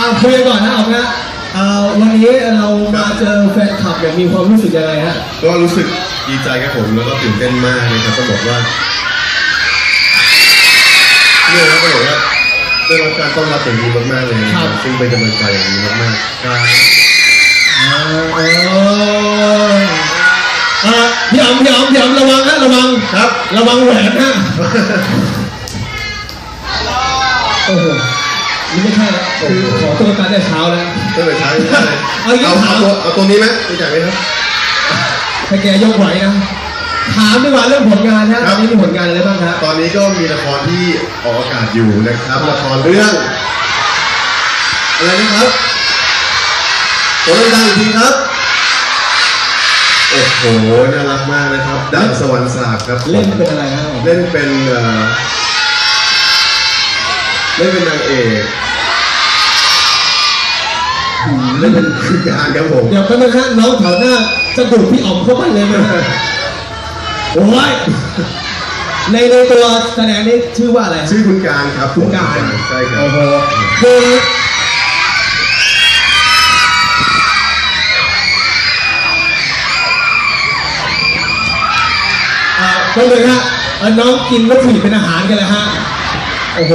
อ่าคุยกันก่อนนะออกนะอ่าวันนี้เรามาเจอแฟนคลับเนี่ยมีความรู้สึกยังไงฮะก็รู้สึกดีใจครับผมแล้วก็ตื่นเต้นมากนะครับต้องบอกว่าเนี่ยนะต้องบอกว่าได้รับการต้อนรับอย่างดีมากๆเลยนะครับซึ่งเป็นกำลังใจอย่างดีมากๆครับอ่าเอออ่าพี่อ๋อมพี่อ๋อมพี่อ๋อมระวังนะระวังครับ ระวังแหวนนะโอ้โหนี่ ไม่ใช่แล้วคือขอตัวกันแต่เช้าแล้ว ตั้งแต่เช้ายังไม่ได้เอาอย่างนี้เอาถาม เอาตัวเอาตัวนี้ไหมรู้จักไหมครับ ถ้าแกยกไหวนะ ถามดีกว่าเรื่องผลงานฮะคตรัอบนนี้มีผลงานอะไรบ้างฮะตอนนี้ก็มีละครที่ออกอากาศอยู่นะครับละครเรื่อง อะไรนะครับตัวเรื่องดังอีกทีครับโอ้โหน่ารักมากนะครับดังสวรรค์ศาสตร์ครับผมเล่นเป็นอะไรฮะเล่นเป็นเอ่อ เล่นเป็นนางเอกเล่นเป็นคืองานครับผมเดี๋ยวแป๊บนึงฮะน้องแถวหน้าจะดูดพี่อ๋อมเข้าไปเลยไหมฮะโอ้ยในในตัวแสดงนี้ชื่อว่าอะไรฮะชื่อคุณการครับคุณการใช่ครัโอ้บโหคืออ่าก็เลยฮะเอ่อน้องกินวัตถุดิบเป็นอาหารกันเลยฮะ โอ้โห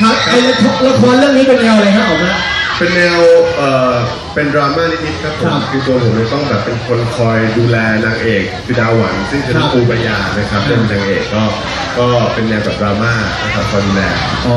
ครับไอ้ละครเรื่องนี้เป็นแนวอะไรฮะออกมาเป็นแนวเอ่อ เป็นดราม่านิดๆครับผครัมบคือตัวผมเนี่ยต้องแบบเป็นคนคอยดูแลนางเอกคือดาวหวันซึ่งคือครับ ปูปายานะครับครับเป็นนางเอกก็ก็เป็นแนวแบบดราม่านะครับคอยดูแล อ๋อ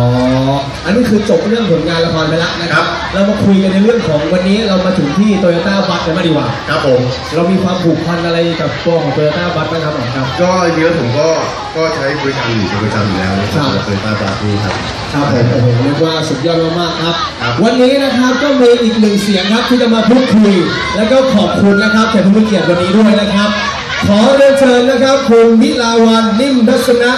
อันนี้คือจบเรื่องผลงานละครไปแล้วนะคครัรับ บ เรามาคุยกันในเรื่องของวันนี้เรามาถึงที่โตโยต้าบัสกันมางดีกว่า ครับผม เรามีความผูกพันอะไรกับตัวของโตโยต้าบัสไหมครับผมครับ ก็จริงๆแล้วผมก็ก็ใช้บริการอยู่เป็นประจำอยู่แล้วนะคครัรับบโดยตาบาทีครับ ครับผมโอ้โหเรียกว่าสุดยอดมากๆครับ ครับ วันนี้นะครับก็มีอีกหนึ่งเสียงครับที่จะมาพูดคุย แล้วก็ขอบคุณนะครับแขกผู้มีเกียรติวันนี้ด้วยนะครับ ขอเรียนเชิญนะครับ คุณมิลาวันนิ่มทัศนะ